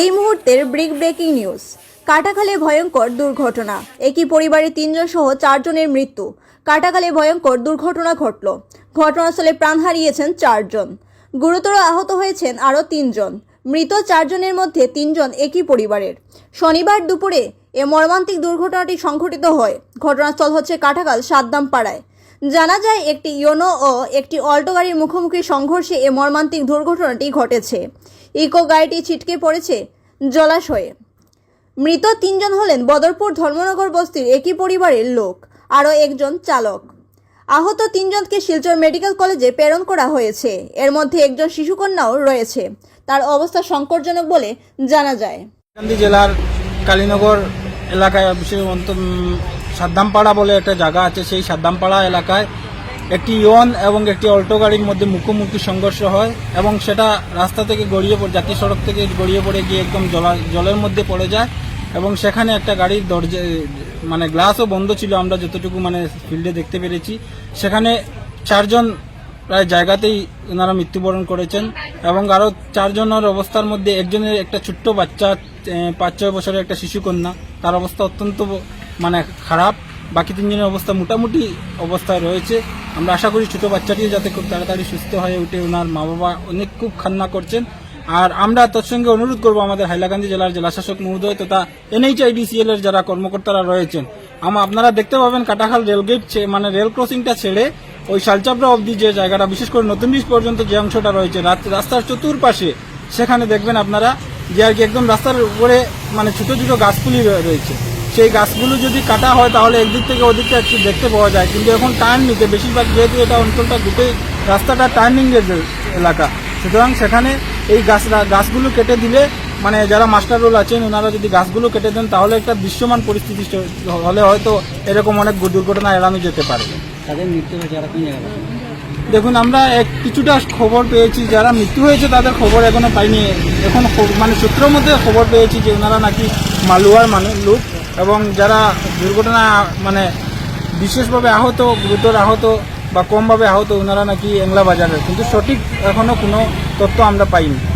এই মুহূর্তের brick breaking news. কাটাখালে ভয়ঙ্কর দুর্ঘটনা। একই পরিবারের তিনজন সহ চারজনের মৃত্যু। কাটাখালে ভয়ঙ্কর দুর্ঘটনা ঘটল। ঘটনাস্থলে প্রাণ হারিয়েছেন চারজন। গুরুতর আহত হয়েছেন আরও তিনজন। মৃত চারজনের মধ্যে তিনজন একই পরিবারের। শনিবার দুপুরে এ মর্মান্তিক দুর্ঘটনাটি সংঘটিত হয়। ঘটনাস্থল হচ্ছে কাটাখাল সাদ্দাম পাড়ায় জানা যায়, একটি ইয়োনো ও একটি অল্টো গাড়ির মুখোমুখি সংঘর্ষে এ মর্মান্তিক দুর্ঘটনাটি ঘটেছে। ইকো গাড়িটি ছিটকে পড়েছে জলাশয়ে। মৃত তিনজন হলেন বদরপুর ধর্মনগর বস্তির একই পরিবারের লোক, আরও একজন চালক। আহত তিনজনকে শিলচর মেডিকেল কলেজে প্রেরণ করা হয়েছে। এর মধ্যে একজন শিশুকন্যাও রয়েছে। তার অবস্থা সংকটজনক বলে জানা যায়। জেলার কালীনগর এলাকায় বিশেষ সাদ্দামপাড়া বলে একটা জায়গা আছে, সেই সাদ্দামপাড়া এলাকায় একটি ইয়ন এবং একটি অল্টো গাড়ির মধ্যে মুখোমুখি সংঘর্ষ হয় এবং সেটা রাস্তা থেকে গড়িয়ে পড়ে জাতীয় সড়ক থেকে গড়িয়ে পড়ে গিয়ে একদম জলা, জলের মধ্যে পড়ে যায় এবং সেখানে একটা গাড়ির দরজা মানে গ্লাসও বন্ধ ছিল আমরা যতটুকু মানে ফিল্ডে দেখতে পেরেছি। সেখানে চারজন প্রায় জায়গাতেই ওনারা মৃত্যুবরণ করেছেন এবং আরও চারজনের অবস্থার মধ্যে একজনের একটা ছোট্ট বাচ্চা পাঁচ ছয় বছরের একটা শিশুকন্যা, তার অবস্থা অত্যন্ত মানে খারাপ। বাকি তিনজনের অবস্থা মোটামুটি অবস্থায় রয়েছে। আমরা আশা করি ছোটো বাচ্চাটিও যাতে খুব তাড়াতাড়ি সুস্থ হয়ে উঠে ওনার মা বাবা অনেক খুব খান্না করছেন। আর আমরা তৎসঙ্গে অনুরোধ করব আমাদের হাইলাকান্দি জেলার জেলাশাসক মহোদয় তথা এনএইচআইডিসিএল এর যারা কর্মকর্তারা রয়েছেন। আম আপনারা দেখতে পাবেন কাটাখাল রেলগেট মানে রেল ক্রসিংটা ছেড়ে ওই শালচাপড়া অবধি যে জায়গাটা, বিশেষ করে নতুন ব্রিজ পর্যন্ত যে অংশটা রয়েছে রাস্তার চতুর্পাশে, সেখানে দেখবেন আপনারা যে আর কি একদম রাস্তার উপরে মানে ছোটো ছোটো গাছগুলি রয়ে- রয়েছে। সেই গাছগুলো যদি কাটা হয় তাহলে একদিক থেকে ওদিকটা একটু দেখতে পাওয়া যায়। কিন্তু এখন টার্ন নিতে বেশিরভাগ যেহেতু এটা অঞ্চলটা গোটাই রাস্তাটা টার্নিং এর এলাকা। সুতরাং সেখানে এই গাছ গাছগুলো কেটে দিলে মানে যারা মাস্টার রোল আছেন ওনারা যদি গাছগুলো কেটে দেন তাহলে একটা দৃশ্যমান পরিস্থিতি হলে হয়তো এরকম অনেক দুর্ঘটনা এড়ানো যেতে পারে। তাদের মৃত্যু কোন দেখুন আমরা এক কিছুটা খবর পেয়েছি যারা মৃত্যু হয়েছে তাদের খবর এখনও পাইনি। এখন মানে সূত্র মধ্যে খবর পেয়েছি যে ওনারা নাকি মালুয়ার মানুষ লোক এবং যারা দুর্ঘটনা মানে বিশেষভাবে আহত, গুরুতর আহত বা কমভাবে আহত, ওনারা নাকি এংলা বাজারের। কিন্তু সঠিক এখনও কোনো তথ্য আমরা পাইনি।